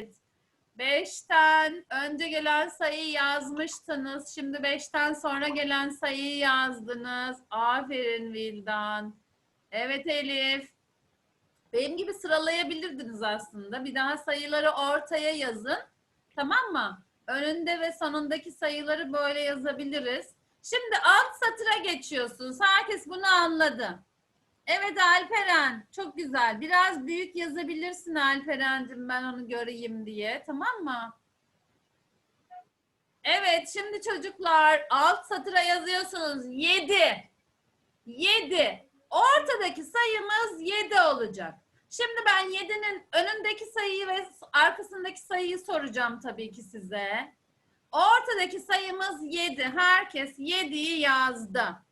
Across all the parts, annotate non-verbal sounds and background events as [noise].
Evet. Beşten önce gelen sayıyı yazmıştınız. Şimdi beşten sonra gelen sayıyı yazdınız. Aferin Vildan. Evet Elif. Benim gibi sıralayabilirdiniz aslında. Bir daha sayıları ortaya yazın. Tamam mı? Önünde ve sonundaki sayıları böyle yazabiliriz. Şimdi alt satıra geçiyorsunuz. Herkes bunu anladı. Evet Alperen. Çok güzel. Biraz büyük yazabilirsin Alperen'cim ben onu göreyim diye. Tamam mı? Evet şimdi çocuklar alt satıra yazıyorsunuz. 7. 7. Ortadaki sayımız 7 olacak. Şimdi ben 7'nin önündeki sayıyı ve arkasındaki sayıyı soracağım tabii ki size. Ortadaki sayımız 7. Herkes 7'yi yazdı.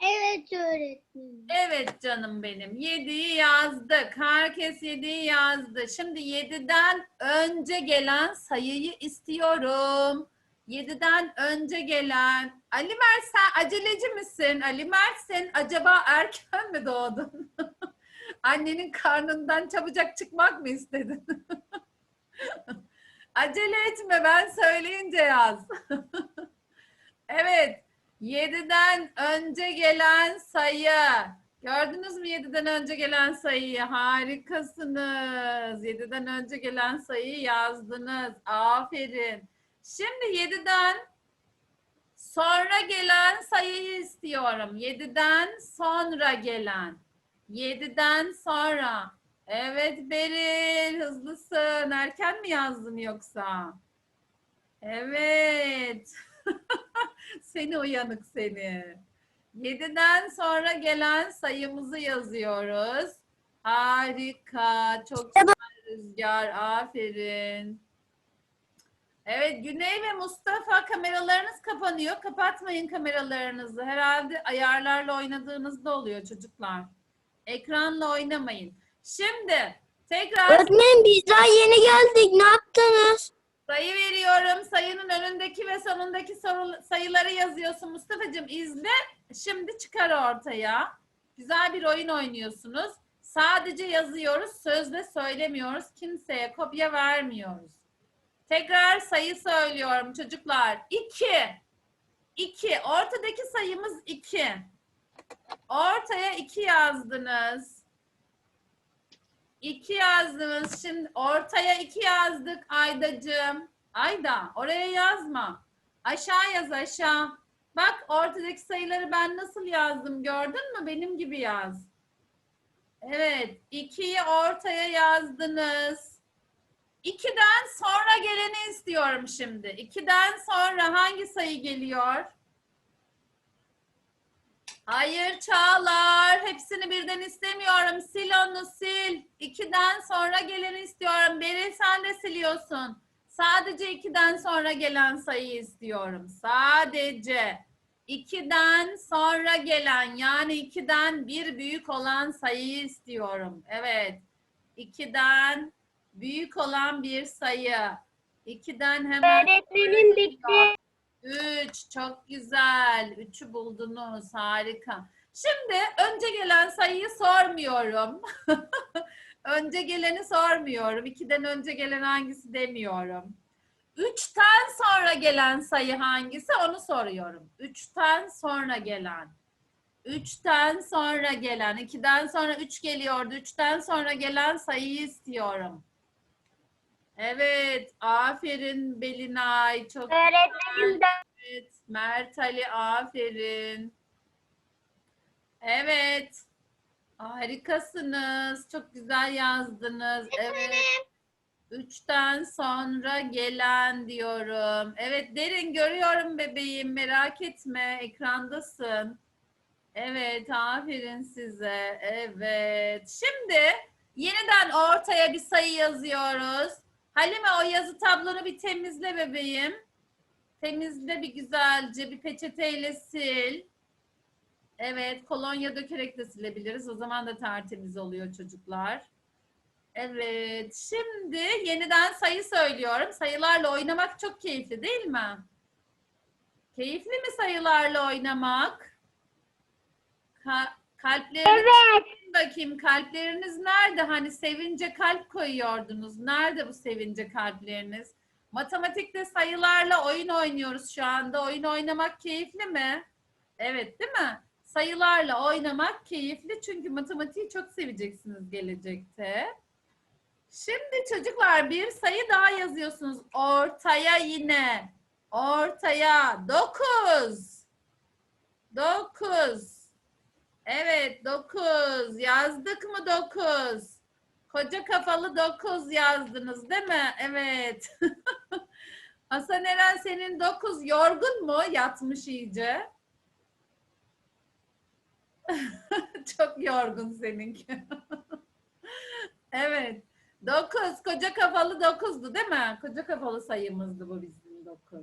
Evet öğretmenim. Evet canım benim. 7'yi yazdık. Herkes 7'yi yazdı. Şimdi 7'den önce gelen sayıyı istiyorum. 7'den önce gelen. Ali Mert sen aceleci misin? Ali Mert sen acaba erken mi doğdun? [laughs] Annenin karnından çabucak çıkmak mı istedin? [laughs] Acele etme ben söyleyince yaz. [laughs] evet. 7'den önce gelen sayı. Gördünüz mü 7'den önce gelen sayıyı? Harikasınız. 7'den önce gelen sayıyı yazdınız. Aferin. Şimdi 7'den sonra gelen sayıyı istiyorum. 7'den sonra gelen. 7'den sonra. Evet Beril hızlısın. Erken mi yazdın yoksa? Evet. [laughs] [laughs] seni uyanık seni. 7'den sonra gelen sayımızı yazıyoruz. Harika. Çok güzel Rüzgar. Aferin. Evet Güney ve Mustafa kameralarınız kapanıyor. Kapatmayın kameralarınızı. Herhalde ayarlarla oynadığınızda oluyor çocuklar. Ekranla oynamayın. Şimdi tekrar Öğretmenim biz daha yeni geldik. Ne yaptınız? Sayı veriyorum. Sayının önündeki ve sonundaki soru, sayıları yazıyorsun. Mustafa'cığım izle. Şimdi çıkar ortaya. Güzel bir oyun oynuyorsunuz. Sadece yazıyoruz. Sözle söylemiyoruz. Kimseye kopya vermiyoruz. Tekrar sayı söylüyorum çocuklar. 2. 2. Ortadaki sayımız 2. Ortaya 2 yazdınız. 2 yazdınız. Şimdi ortaya 2 yazdık Aydacığım. Ayda oraya yazma. Aşağı yaz aşağı. Bak ortadaki sayıları ben nasıl yazdım gördün mü? Benim gibi yaz. Evet. 2'yi ortaya yazdınız. 2'den sonra geleni istiyorum şimdi. 2'den sonra hangi sayı geliyor? Hayır Çağlar. Hepsini birden istemiyorum. Sil onu sil. İkiden sonra geleni istiyorum. Beril sen de siliyorsun. Sadece ikiden sonra gelen sayıyı istiyorum. Sadece ikiden sonra gelen yani ikiden bir büyük olan sayıyı istiyorum. Evet. İkiden büyük olan bir sayı. İkiden hemen Öğretmenim bitti. Üç, çok güzel. Üçü buldunuz, harika. Şimdi önce gelen sayıyı sormuyorum. [laughs] önce geleni sormuyorum. İkiden önce gelen hangisi demiyorum. Üçten sonra gelen sayı hangisi onu soruyorum. Üçten sonra gelen. Üçten sonra gelen. ikiden sonra üç geliyordu. Üçten sonra gelen sayıyı istiyorum. Evet, aferin Belinay. Çok Öğretmenim de Evet, Mert Ali aferin. Evet. Harikasınız. Çok güzel yazdınız. Evet. Üçten sonra gelen diyorum. Evet Derin görüyorum bebeğim. Merak etme. Ekrandasın. Evet aferin size. Evet. Şimdi yeniden ortaya bir sayı yazıyoruz. Halime o yazı tablonu bir temizle bebeğim. Temizle bir güzelce bir peçeteyle sil. Evet, kolonya dökerek de silebiliriz. O zaman da tertemiz oluyor çocuklar. Evet, şimdi yeniden sayı söylüyorum. Sayılarla oynamak çok keyifli değil mi? Keyifli mi sayılarla oynamak? Ka- Kalpleriniz Evet. Bakayım kalpleriniz nerede? Hani sevince kalp koyuyordunuz. Nerede bu sevince kalpleriniz? Matematikte sayılarla oyun oynuyoruz şu anda. Oyun oynamak keyifli mi? Evet, değil mi? Sayılarla oynamak keyifli çünkü matematiği çok seveceksiniz gelecekte. Şimdi çocuklar bir sayı daha yazıyorsunuz. Ortaya yine. Ortaya 9. 9. Evet 9. Yazdık mı 9? Koca kafalı 9 yazdınız değil mi? Evet. [laughs] Hasan Eren senin 9 yorgun mu? Yatmış iyice. [laughs] Çok yorgun seninki. [laughs] evet. 9. Koca kafalı 9'du değil mi? Koca kafalı sayımızdı bu bizim 9.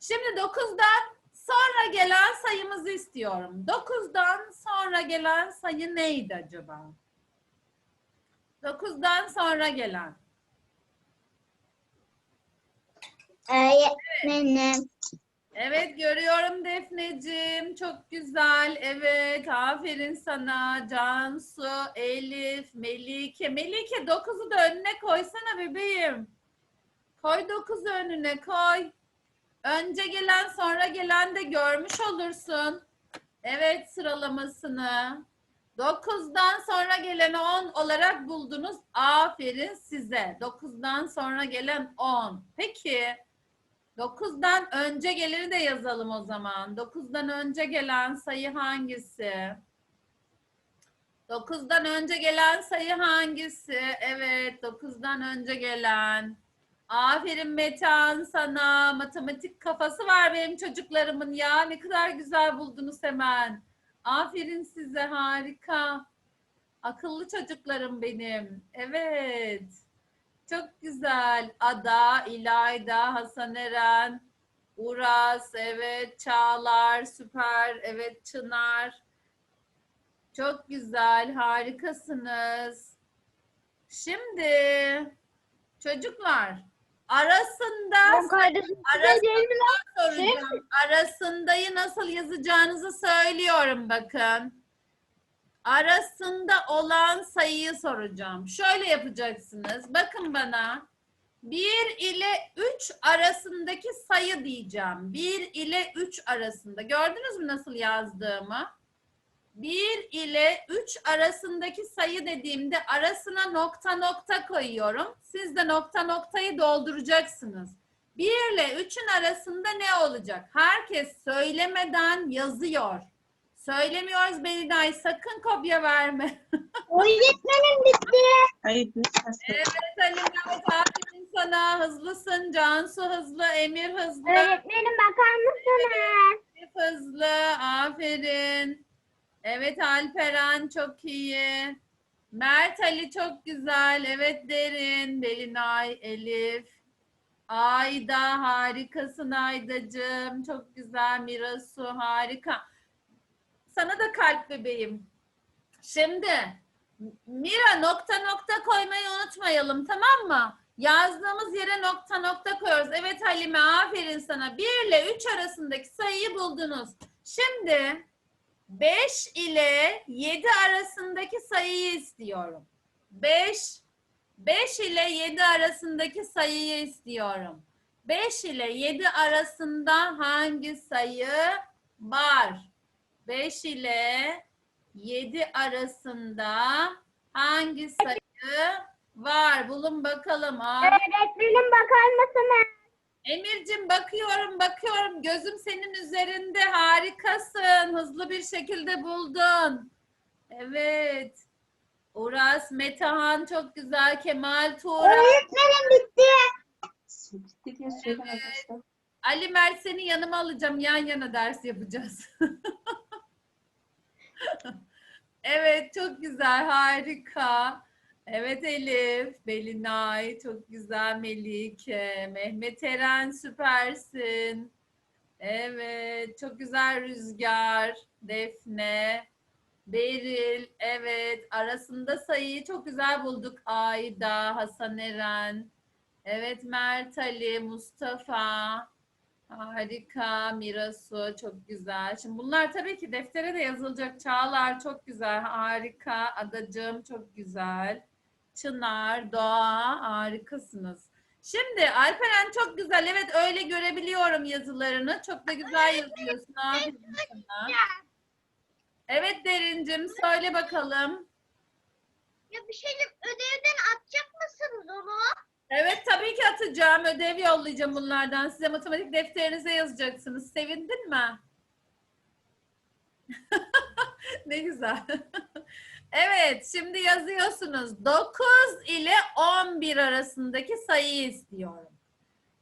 Şimdi 9'dan sonra gelen sayımızı istiyorum. 9'dan sonra gelen sayı neydi acaba? 9'dan sonra gelen. Öğretmenim. Evet görüyorum Defneciğim. Çok güzel. Evet aferin sana. Cansu, Elif, Melike. Melike 9'u da önüne koysana bebeğim. Koy 9'u önüne koy. Önce gelen sonra gelen de görmüş olursun. Evet sıralamasını. 9'dan sonra geleni 10 olarak buldunuz. Aferin size. 9'dan sonra gelen 10. Peki 9'dan önce geleni de yazalım o zaman. 9'dan önce gelen sayı hangisi? 9'dan önce gelen sayı hangisi? Evet, 9'dan önce gelen. Aferin Metehan sana. Matematik kafası var benim çocuklarımın ya. Ne kadar güzel buldunuz hemen. Aferin size harika. Akıllı çocuklarım benim. Evet. Çok güzel. Ada, İlayda, Hasan Eren, Uras, evet, Çağlar, süper, evet, Çınar. Çok güzel, harikasınız. Şimdi çocuklar arasında arasında soracağım. Arasındayı nasıl yazacağınızı söylüyorum bakın. Arasında olan sayıyı soracağım. Şöyle yapacaksınız. Bakın bana. 1 ile 3 arasındaki sayı diyeceğim. 1 ile 3 arasında. Gördünüz mü nasıl yazdığımı? 1 ile 3 arasındaki sayı dediğimde arasına nokta nokta koyuyorum. Siz de nokta noktayı dolduracaksınız. 1 ile 3'ün arasında ne olacak? Herkes söylemeden yazıyor. Söylemiyoruz Belinay sakın kopya verme. [laughs] Öğretmenim bitti. Hayır, evet Ali Mehmet aferin sana. Hızlısın. Cansu hızlı. Emir hızlı. Öğretmenim bakar mısınız? Elif hızlı. Aferin. Evet Alperen çok iyi. Mert Ali çok güzel. Evet Derin. Belinay, Elif. Ayda harikasın Aydacığım. Çok güzel. Mirasu harika. Sana da kalp bebeğim. Şimdi Mira nokta nokta koymayı unutmayalım tamam mı? Yazdığımız yere nokta nokta koyuyoruz. Evet Halime aferin sana. 1 ile 3 arasındaki sayıyı buldunuz. Şimdi 5 ile 7 arasındaki sayıyı istiyorum. 5 5 ile 7 arasındaki sayıyı istiyorum. 5 ile 7 arasında hangi sayı var? 5 ile 7 arasında hangi sayı var? Bulun bakalım. Öğretmenim bakar mısınız? Emir'cim bakıyorum bakıyorum. Gözüm senin üzerinde. Harikasın. Hızlı bir şekilde buldun. Evet. Uras, Metehan çok güzel. Kemal, Tuğra. Öğretmenim bitti. Bitti diye söylememiştim. Ali Mert seni yanıma alacağım. Yan yana ders yapacağız. [laughs] evet çok güzel. Harika. Evet Elif, Belinay çok güzel. Melike, Mehmet Eren süpersin. Evet çok güzel Rüzgar, Defne, Beril. Evet arasında sayıyı çok güzel bulduk. Ayda, Hasan Eren. Evet Mert Ali, Mustafa. Harika Mirasu çok güzel. Şimdi bunlar tabii ki deftere de yazılacak. Çağlar çok güzel. Harika. Adacığım çok güzel. Çınar, Doğa harikasınız. Şimdi Alperen çok güzel. Evet öyle görebiliyorum yazılarını. Çok da güzel yazıyorsun. Aferin sana. Evet Derincim söyle bakalım. Ya bir şey ödevden atacak mısınız onu? Evet tabii ki atacağım. Ödev yollayacağım bunlardan. Size matematik defterinize yazacaksınız. Sevindin mi? [laughs] ne güzel. [laughs] evet şimdi yazıyorsunuz. 9 ile 11 arasındaki sayıyı istiyorum.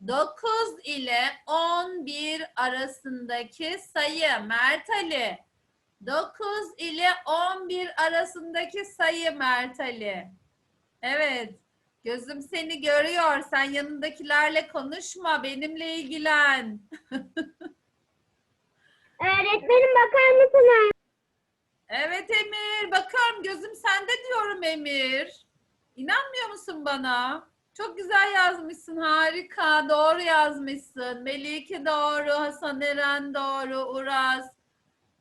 9 ile 11 arasındaki sayı Mert Ali. 9 ile 11 arasındaki sayı Mert Ali. Evet. Gözüm seni görüyor. Sen yanındakilerle konuşma. Benimle ilgilen. [laughs] Öğretmenim bakar mısınız? Evet Emir. Bakıyorum gözüm sende diyorum Emir. İnanmıyor musun bana? Çok güzel yazmışsın. Harika. Doğru yazmışsın. Melike doğru. Hasan Eren doğru. Uras.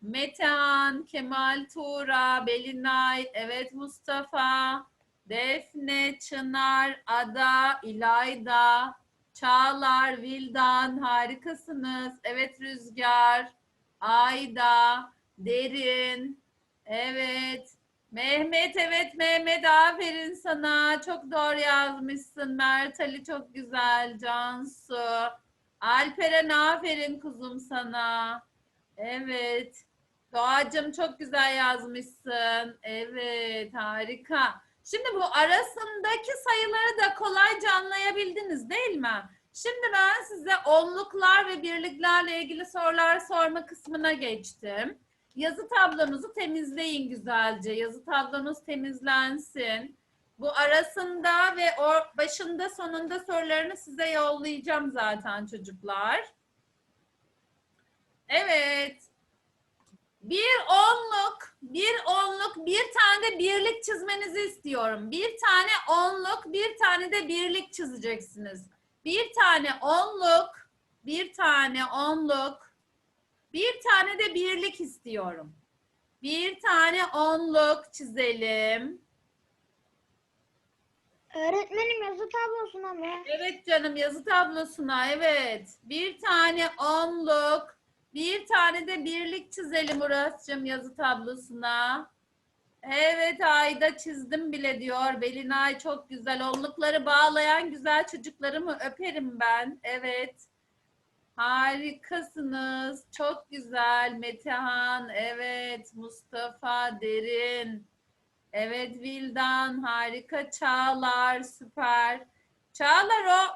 Metehan, Kemal Tuğra, Belinay, evet Mustafa, Defne, Çınar, Ada, İlayda, Çağlar, Vildan harikasınız. Evet Rüzgar, Ayda, Derin, evet. Mehmet, evet Mehmet aferin sana. Çok doğru yazmışsın. Mert Ali çok güzel. Cansu. Alperen aferin kuzum sana. Evet. Doğacığım çok güzel yazmışsın. Evet, harika. Şimdi bu arasındaki sayıları da kolayca anlayabildiniz değil mi? Şimdi ben size onluklar ve birliklerle ilgili sorular sorma kısmına geçtim. Yazı tablonuzu temizleyin güzelce. Yazı tablonuz temizlensin. Bu arasında ve başında sonunda sorularını size yollayacağım zaten çocuklar. Evet. Bir onluk, bir onluk, bir tane de birlik çizmenizi istiyorum. Bir tane onluk, bir tane de birlik çizeceksiniz. Bir tane onluk, bir tane onluk, bir tane de birlik istiyorum. Bir tane onluk çizelim. Öğretmenim yazı tablosuna mı? Evet canım yazı tablosuna evet. Bir tane onluk, bir tane de birlik çizelim Murat'cığım yazı tablosuna. Evet Ayda çizdim bile diyor. Belinay çok güzel. Onlukları bağlayan güzel çocuklarımı öperim ben. Evet. Harikasınız. Çok güzel. Metehan, evet. Mustafa, Derin. Evet Vildan, harika. Çağlar, süper. Çağlar o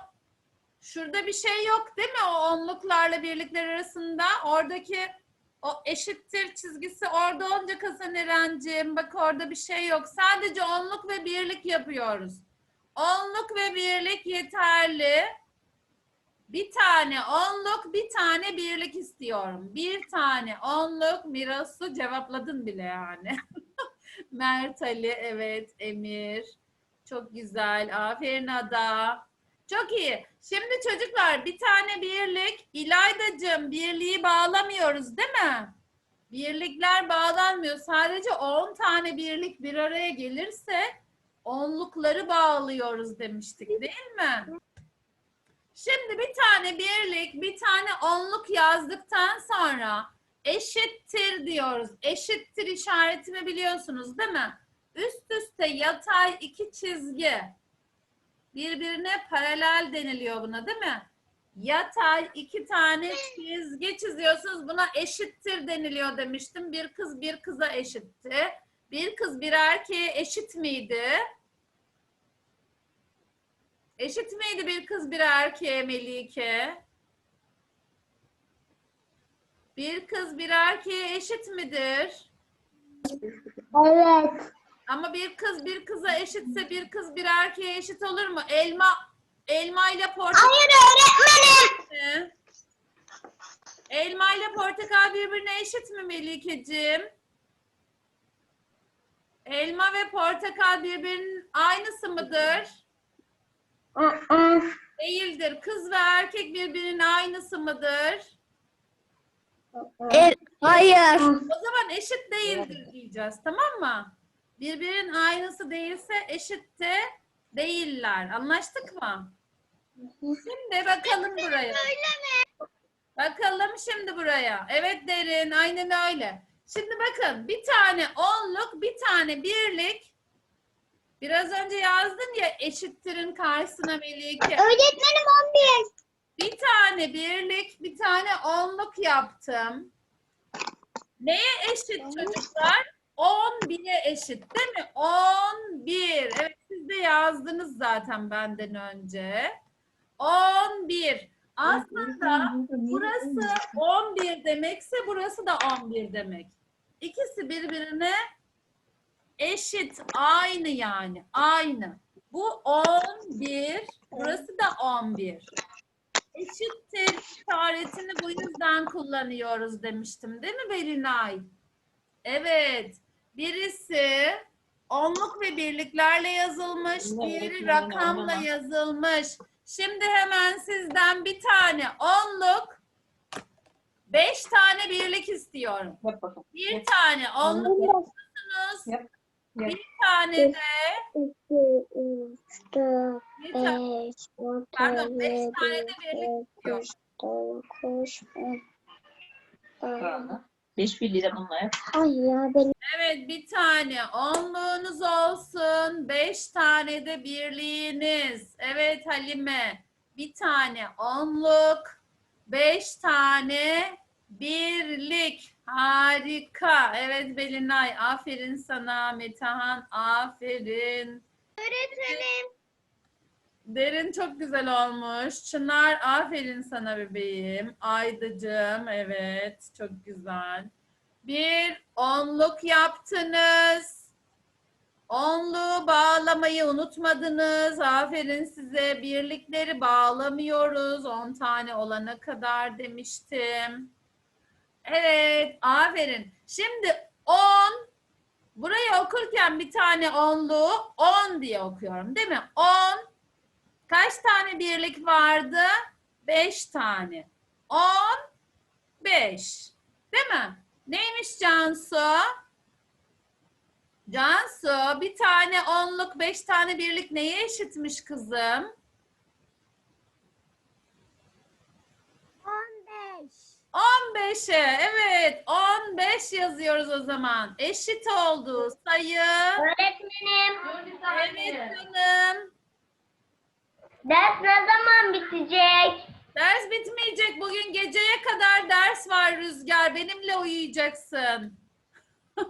şurada bir şey yok değil mi o onluklarla birlikler arasında? Oradaki o eşittir çizgisi orada olunca Hasan Eren'ciğim bak orada bir şey yok. Sadece onluk ve birlik yapıyoruz. Onluk ve birlik yeterli. Bir tane onluk, bir tane birlik istiyorum. Bir tane onluk, Mirasu cevapladın bile yani. [laughs] Mert Ali, evet, Emir. Çok güzel. Aferin Ada. Çok iyi. Şimdi çocuklar bir tane birlik. İlaydacığım birliği bağlamıyoruz değil mi? Birlikler bağlanmıyor. Sadece 10 tane birlik bir araya gelirse onlukları bağlıyoruz demiştik değil mi? Şimdi bir tane birlik, bir tane onluk yazdıktan sonra eşittir diyoruz. Eşittir işaretini biliyorsunuz değil mi? Üst üste yatay iki çizgi birbirine paralel deniliyor buna değil mi? Yatay iki tane çizgi çiziyorsunuz. Buna eşittir deniliyor demiştim. Bir kız bir kıza eşitti. Bir kız bir erkeğe eşit miydi? Eşit miydi bir kız bir erkeğe Melike? Bir kız bir erkeğe eşit midir? Evet. Ama bir kız bir kıza eşitse bir kız bir erkeğe eşit olur mu? Elma elma ile portakal Hayır öğretmenim. Elma ile portakal birbirine eşit mi Melikeciğim? Elma ve portakal birbirinin aynısı mıdır? Aa. Değildir. Kız ve erkek birbirinin aynısı mıdır? Evet, hayır. O zaman eşit değildir diyeceğiz. Tamam mı? Birbirinin aynısı değilse eşit de değiller. Anlaştık mı? Şimdi bakalım buraya. Bakalım şimdi buraya. Evet derin. Aynen öyle. Şimdi bakın bir tane onluk, bir tane birlik. Biraz önce yazdın ya eşittirin karşısına Melike. Öğretmenim 11. Bir tane birlik, bir tane onluk yaptım. Neye eşit çocuklar? 11'e eşit değil mi? 11. Evet siz de yazdınız zaten benden önce. 11. Aslında burası 11 demekse burası da 11 demek. İkisi birbirine eşit, aynı yani, aynı. Bu 11, burası da 11. Eşittir işaretini bu yüzden kullanıyoruz demiştim değil mi Belinay? Evet. Birisi onluk ve birliklerle yazılmış, diğeri rakamla yazılmış. Şimdi hemen sizden bir tane onluk, beş tane birlik istiyorum. Yap bakalım. Bir tane onluk Yap. yapıyorsunuz. Bir tane de, 2, 3, 4, bir tane, 5, 6, Pardon, beş 7, tane de birlik istiyorum. 8, 9, 10. Tamam. Beş birliği de bununla yap. Ay ya benim. Evet bir tane onluğunuz olsun. Beş tane de birliğiniz. Evet Halime. Bir tane onluk. Beş tane birlik. Harika. Evet Belinay. Aferin sana. Metehan. Aferin. Öğretmenim. Derin çok güzel olmuş. Çınar aferin sana bebeğim. Aydıcığım evet çok güzel. Bir onluk yaptınız. Onluğu bağlamayı unutmadınız. Aferin size. Birlikleri bağlamıyoruz. 10 tane olana kadar demiştim. Evet, aferin. Şimdi 10 burayı okurken bir tane onluğu 10 diye okuyorum değil mi? 10 Kaç tane birlik vardı? 5 tane. 10, 5. Değil mi? Neymiş Cansu? Cansu bir tane onluk, beş tane birlik neye eşitmiş kızım? 15. 15'e. Evet 15 yazıyoruz o zaman. Eşit oldu sayı. Öğretmenim. Evet canım. Ders ne zaman bitecek? Ders bitmeyecek. Bugün geceye kadar ders var Rüzgar. Benimle uyuyacaksın. [laughs]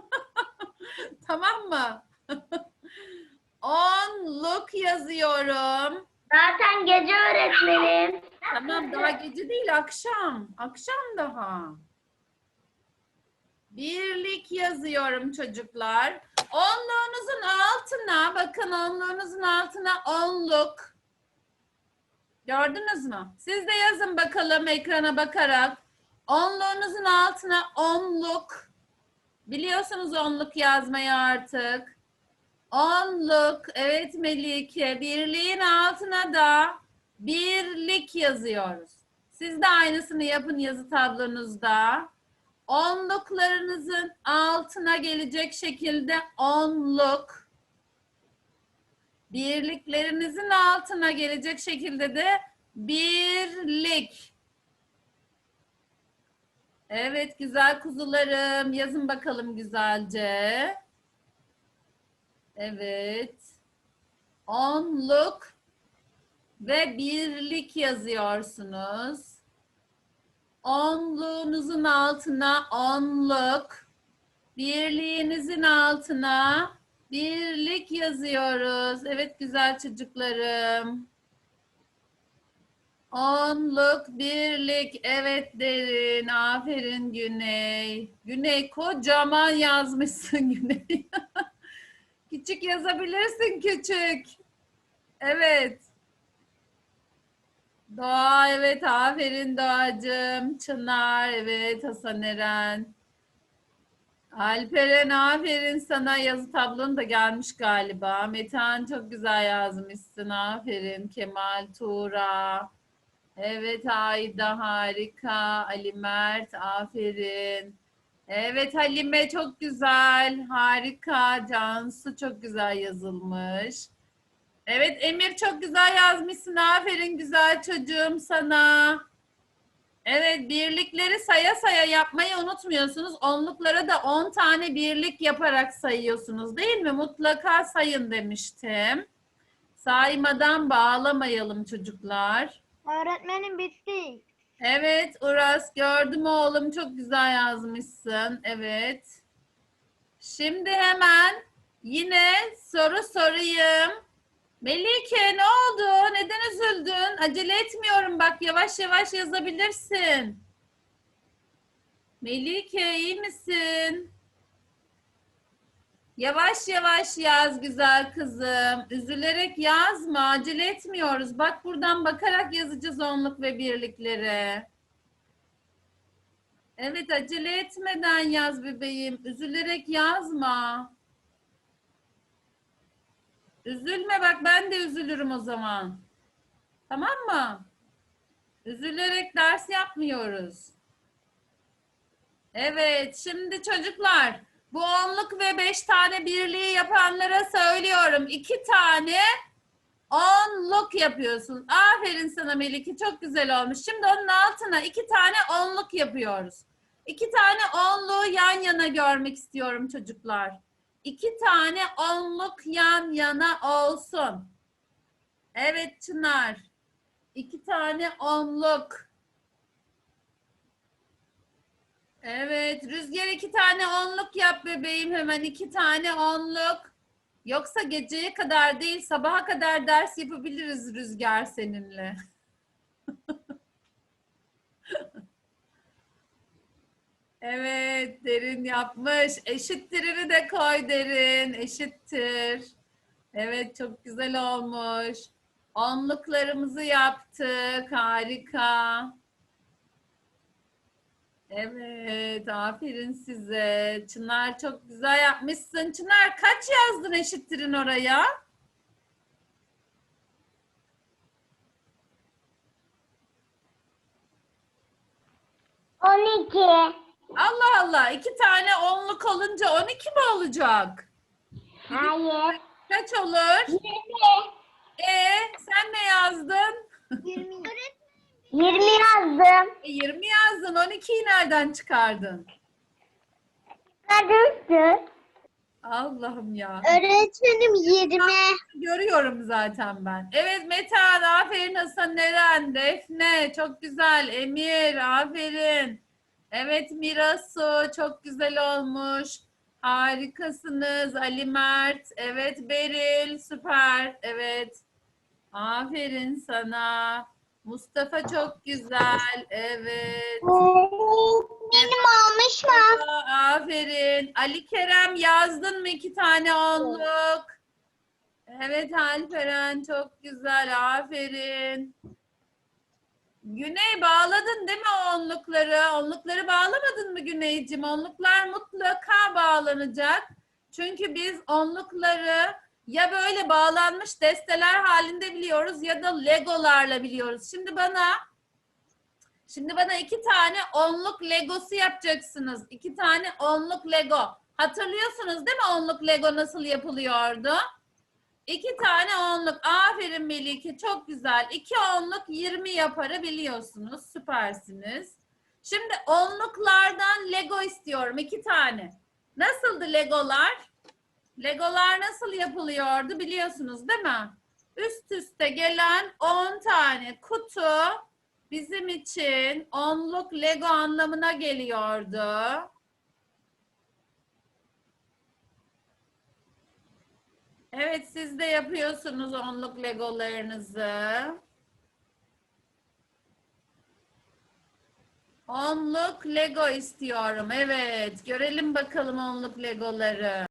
tamam mı? [laughs] Onluk yazıyorum. Zaten gece öğretmenim. Tamam daha gece değil akşam. Akşam daha. Birlik yazıyorum çocuklar. Onluğunuzun altına bakın onluğunuzun altına onluk. Gördünüz mü? Siz de yazın bakalım ekrana bakarak. Onluğunuzun altına onluk. Biliyorsunuz onluk yazmayı artık. Onluk. Evet Melike. Birliğin altına da birlik yazıyoruz. Siz de aynısını yapın yazı tablonuzda. Onluklarınızın altına gelecek şekilde onluk. Birliklerinizin altına gelecek şekilde de birlik. Evet güzel kuzularım. Yazın bakalım güzelce. Evet. Onluk ve birlik yazıyorsunuz. Onluğunuzun altına onluk, birliğinizin altına birlik yazıyoruz. Evet güzel çocuklarım. Onluk, birlik. Evet derin. Aferin Güney. Güney kocaman yazmışsın [laughs] Güney. küçük yazabilirsin küçük. Evet. Doğa evet aferin Doğacığım. Çınar evet Hasan Eren. Alperen aferin sana yazı tablon da gelmiş galiba. Metehan çok güzel yazmışsın aferin. Kemal, Tuğra. Evet Ayda harika. Ali Mert aferin. Evet Halime çok güzel. Harika. Cansu çok güzel yazılmış. Evet Emir çok güzel yazmışsın. Aferin güzel çocuğum sana. Evet birlikleri saya saya yapmayı unutmuyorsunuz. Onluklara da 10 tane birlik yaparak sayıyorsunuz değil mi? Mutlaka sayın demiştim. Saymadan bağlamayalım çocuklar. Öğretmenim bitti. Evet Uras gördüm oğlum çok güzel yazmışsın. Evet. Şimdi hemen yine soru sorayım. Melike ne oldu? Neden üzüldün? Acele etmiyorum bak yavaş yavaş yazabilirsin. Melike iyi misin? Yavaş yavaş yaz güzel kızım. Üzülerek yazma. Acele etmiyoruz. Bak buradan bakarak yazacağız onluk ve birlikleri. Evet acele etmeden yaz bebeğim. Üzülerek yazma. Üzülme bak ben de üzülürüm o zaman. Tamam mı? Üzülerek ders yapmıyoruz. Evet, şimdi çocuklar bu onluk ve beş tane birliği yapanlara söylüyorum. İki tane onluk yapıyorsun. Aferin sana Melike, çok güzel olmuş. Şimdi onun altına iki tane onluk yapıyoruz. İki tane onluğu yan yana görmek istiyorum çocuklar. İki tane onluk yan yana olsun. Evet Çınar. İki tane onluk. Evet, Rüzgar iki tane onluk yap bebeğim hemen iki tane onluk. Yoksa geceye kadar değil sabaha kadar ders yapabiliriz Rüzgar seninle. [laughs] Evet, derin yapmış. Eşittirini de koy derin. Eşittir. Evet, çok güzel olmuş. Onluklarımızı yaptık. Harika. Evet, aferin size. Çınar çok güzel yapmışsın. Çınar kaç yazdın eşittirin oraya? On iki. Allah Allah, iki tane onluk olunca 12 mi olacak? Hayır. Kaç olur? Yirmi. E sen ne yazdın? 20. Öğretmenim Yirmi yazdım. E, 20 yazdın. 12'yi nereden çıkardın? Kadüstü. Allah'ım ya. Öğretmenim 20. Görüyorum zaten ben. Evet Metehan, aferin Hasan Eren, Defne, çok güzel. Emir, aferin. Evet Mirasu, çok güzel olmuş. Harikasınız. Ali Mert, evet Beril, süper. Evet. Aferin sana. Mustafa çok güzel. Evet. Benim olmuş mu? Aferin. Ali Kerem yazdın mı iki tane onluk? Evet Alperen çok güzel. Aferin. Güney bağladın değil mi onlukları? Onlukları bağlamadın mı Güneyciğim? Onluklar mutlaka bağlanacak. Çünkü biz onlukları ya böyle bağlanmış desteler halinde biliyoruz ya da legolarla biliyoruz. Şimdi bana Şimdi bana iki tane onluk legosu yapacaksınız. İki tane onluk lego. Hatırlıyorsunuz değil mi onluk lego nasıl yapılıyordu? İki tane onluk. Aferin Melike. Çok güzel. İki onluk 20 yaparı biliyorsunuz. Süpersiniz. Şimdi onluklardan lego istiyorum. iki tane. Nasıldı legolar? Legolar nasıl yapılıyordu biliyorsunuz değil mi? Üst üste gelen 10 tane kutu bizim için onluk Lego anlamına geliyordu. Evet siz de yapıyorsunuz onluk Legolarınızı. Onluk Lego istiyorum. Evet. Görelim bakalım onluk Legoları.